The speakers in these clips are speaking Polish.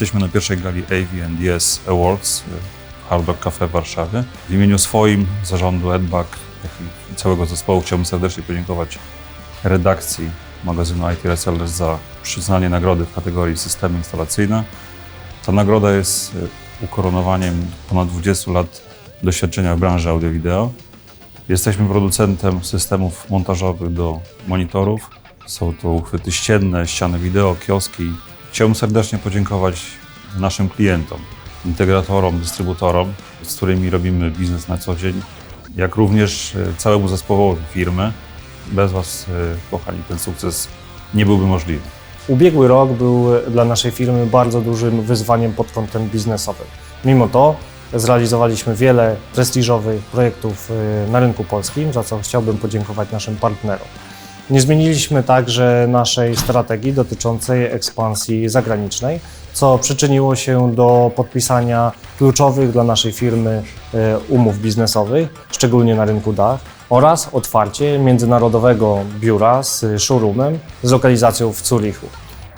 Jesteśmy na pierwszej gali AV&DS Awards w Hard Rock Cafe w Warszawie. W imieniu swoim, zarządu EdBack, jak i całego zespołu chciałbym serdecznie podziękować redakcji magazynu IT Resellers za przyznanie nagrody w kategorii systemy instalacyjne. Ta nagroda jest e, ukoronowaniem ponad 20 lat doświadczenia w branży audio-wideo. Jesteśmy producentem systemów montażowych do monitorów. Są to uchwyty ścienne, ściany wideo, kioski. Chciałbym serdecznie podziękować naszym klientom, integratorom, dystrybutorom, z którymi robimy biznes na co dzień, jak również e, całemu zespołowi firmy. Bez Was, e, kochani, ten sukces nie byłby możliwy. Ubiegły rok był dla naszej firmy bardzo dużym wyzwaniem pod kątem biznesowym. Mimo to zrealizowaliśmy wiele prestiżowych projektów na rynku polskim, za co chciałbym podziękować naszym partnerom. Nie zmieniliśmy także naszej strategii dotyczącej ekspansji zagranicznej, co przyczyniło się do podpisania kluczowych dla naszej firmy y, umów biznesowych, szczególnie na rynku DACH, oraz otwarcie międzynarodowego biura z showroomem z lokalizacją w Zulichu.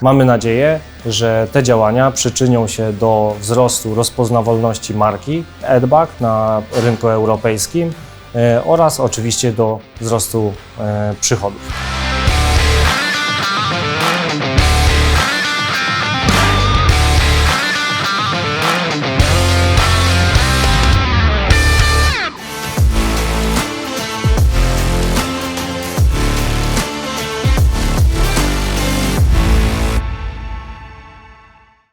Mamy nadzieję, że te działania przyczynią się do wzrostu rozpoznawalności marki EdBack na rynku europejskim e, oraz oczywiście do wzrostu e, przychodów.